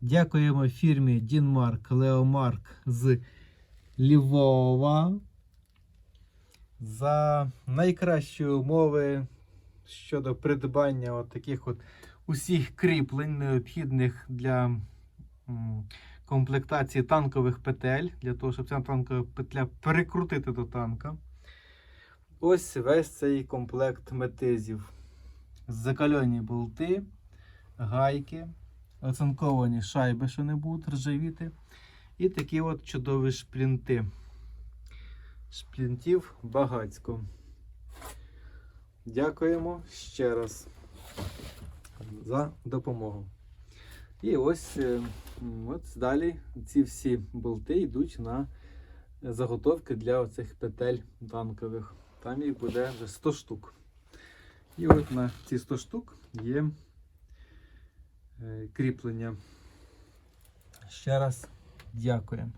Дякуємо фірмі Дінмарк Леомарк з Львова за найкращі умови щодо придбання от таких от усіх кріплень, необхідних для комплектації танкових петель, для того, щоб ця танкова петля перекрутити до танка. Ось весь цей комплект метизів. Закальонні болти, гайки, оцинковані шайби, що не будуть ржавіти. І такі от чудові шплінти. Шплінтів багацько. Дякуємо ще раз за допомогу. І ось е, от далі ці всі болти йдуть на заготовки для оцих петель танкових. Там їх буде вже 100 штук. І от на ці 100 штук є кріплення. Ще раз дякуємо.